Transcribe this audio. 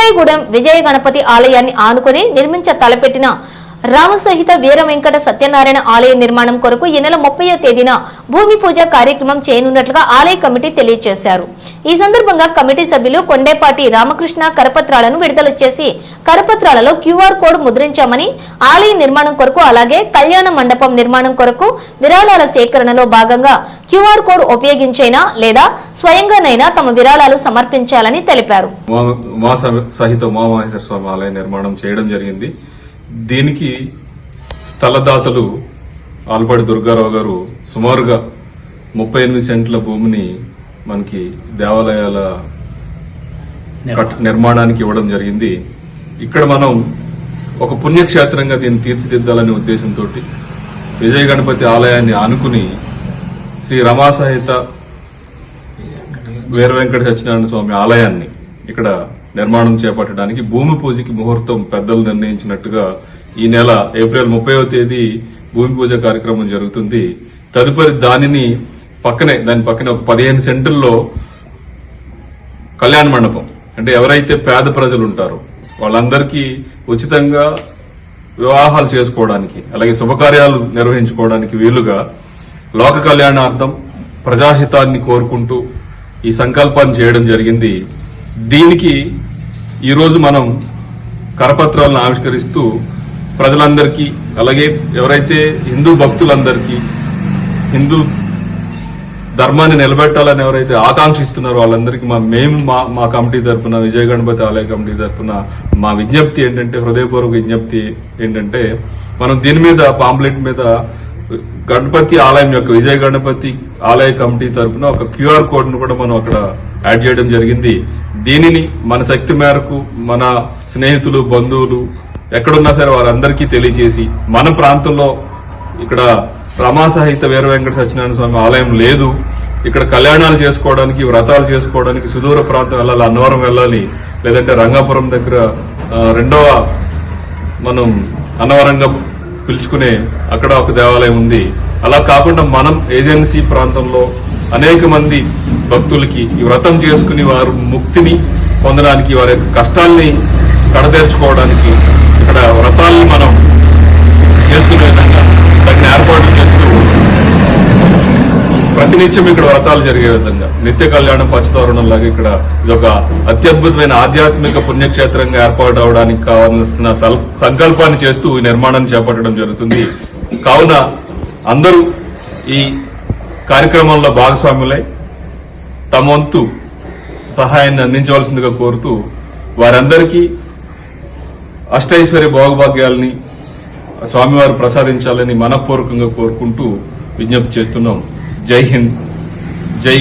బుట్టాయిగూడెం విజయ గణపతి ఆలయాన్ని ఆనుకుని నిర్మించ తలపెట్టిన రామసహిత వీర వెంకట సత్యనారాయణ ఆలయ నిర్మాణం కొరకు ఈ నెల ముప్పై తేదీన భూమి పూజ కార్యక్రమం చేయనున్నట్లుగా ఆలయ కమిటీ తెలియజేశారు. ఈ సందర్భంగా కమిటీ సభ్యులు కొండేపాటి రామకృష్ణ కరపత్రాలను విడుదల చేసి కరపత్రాలలో క్యూఆర్ కోడ్ ముద్రించామని ఆలయ నిర్మాణం కొరకు అలాగే కళ్యాణ మండపం నిర్మాణం కొరకు విరాళాల సేకరణలో భాగంగా క్యూఆర్ కోడ్ ఉపయోగించైనా లేదా స్వయంగానైనా తమ విరాళాలు సమర్పించాలని తెలిపారు. సహిత స్వామి ఆలయ నిర్మాణం చేయడం జరిగింది. దీనికి స్థలదాతలు ఆల్పాడి దుర్గారావు గారు సుమారుగా ముప్పై ఎనిమిది సెంట్ల భూమిని మనకి దేవాలయాల నిర్మాణానికి ఇవ్వడం జరిగింది. ఇక్కడ మనం ఒక పుణ్యక్షేత్రంగా దీన్ని తీర్చిదిద్దాలనే ఉద్దేశంతో విజయ గణపతి ఆలయాన్ని ఆనుకుని శ్రీ రమాసహిత వీర వెంకట సత్యనారాయణ స్వామి ఆలయాన్ని ఇక్కడ నిర్మాణం చేపట్టడానికి భూమి పూజకి ముహూర్తం పెద్దలు నిర్ణయించినట్టుగా ఈ నెల ఏప్రిల్ ముప్పైవ తేదీ భూమి పూజ కార్యక్రమం జరుగుతుంది. తదుపరి దానిని పక్కనే దాని పక్కనే ఒక పదిహేను సెంటుల్లో కళ్యాణ మండపం. అంటే ఎవరైతే పేద ప్రజలు ఉంటారో వాళ్ళందరికీ ఉచితంగా వివాహాలు చేసుకోవడానికి అలాగే శుభకార్యాలు నిర్వహించుకోవడానికి వీలుగా లోక కళ్యాణార్థం ప్రజాహితాన్ని కోరుకుంటూ ఈ సంకల్పాన్ని చేయడం జరిగింది. దీనికి ఈరోజు మనం కరపత్రాలను ఆవిష్కరిస్తూ ప్రజలందరికీ అలాగే ఎవరైతే హిందూ భక్తులందరికీ హిందూ ధర్మాన్ని నిలబెట్టాలని ఎవరైతే ఆకాంక్షిస్తున్నారో వాళ్ళందరికీ మా మేము మా మా కమిటీ తరపున విజయ గణపతి ఆలయ కమిటీ తరపున మా విజ్ఞప్తి ఏంటంటే హృదయపూర్వక విజ్ఞప్తి ఏంటంటే మనం దీని మీద పాంప్లెట్ మీద గణపతి ఆలయం యొక్క విజయ గణపతి ఆలయ కమిటీ తరపున ఒక క్యూఆర్ కోడ్ను కూడా మనం అక్కడ యాడ్ చేయడం జరిగింది. దీనిని మన శక్తి మేరకు మన స్నేహితులు బంధువులు ఎక్కడున్నా సరే వారందరికీ తెలియజేసి మన ప్రాంతంలో ఇక్కడ రమాసహిత వీర వెంకట సత్యనారాయణ స్వామి ఆలయం లేదు. ఇక్కడ కళ్యాణాలు చేసుకోవడానికి వ్రతాలు చేసుకోవడానికి సుదూర ప్రాంతం వెళ్ళాలి అన్నవరం వెళ్ళాలి లేదంటే రంగాపురం దగ్గర రెండవ మనం అన్నవరంగా పిలుచుకునే అక్కడ ఒక దేవాలయం ఉంది. అలా కాకుండా మనం ఏజెన్సీ ప్రాంతంలో అనేక మంది భక్తులకి ఈ వ్రతం చేసుకుని వారు ముక్తిని పొందడానికి వారి యొక్క కష్టాల్ని కడతేర్చుకోవడానికి ఇక్కడ వ్రతాల్ని మనం చేసుకునే విధంగా తగిన ఏర్పాట్లు చేస్తూ ప్రతినిత్యం ఇక్కడ వ్రతాలు జరిగే విధంగా. నిత్య కళ్యాణం పచ్చతోరణం లాగా ఇక్కడ ఇదొక ఒక అత్యద్భుతమైన ఆధ్యాత్మిక పుణ్యక్షేత్రంగా ఏర్పాటు అవడానికి కావాల్సిన సంకల్పాన్ని చేస్తూ ఈ నిర్మాణం చేపట్టడం జరుగుతుంది. కావున అందరూ ఈ కార్యక్రమంలో భాగస్వాములై తమ వంతు సహాయాన్ని అందించవలసిందిగా కోరుతూ వారందరికీ అష్టైశ్వర్య భోగభాగ్యాలని స్వామివారు ప్రసాదించాలని మనపూర్వకంగా కోరుకుంటూ విజ్ఞప్తి చేస్తున్నాం. జై హింద్. జై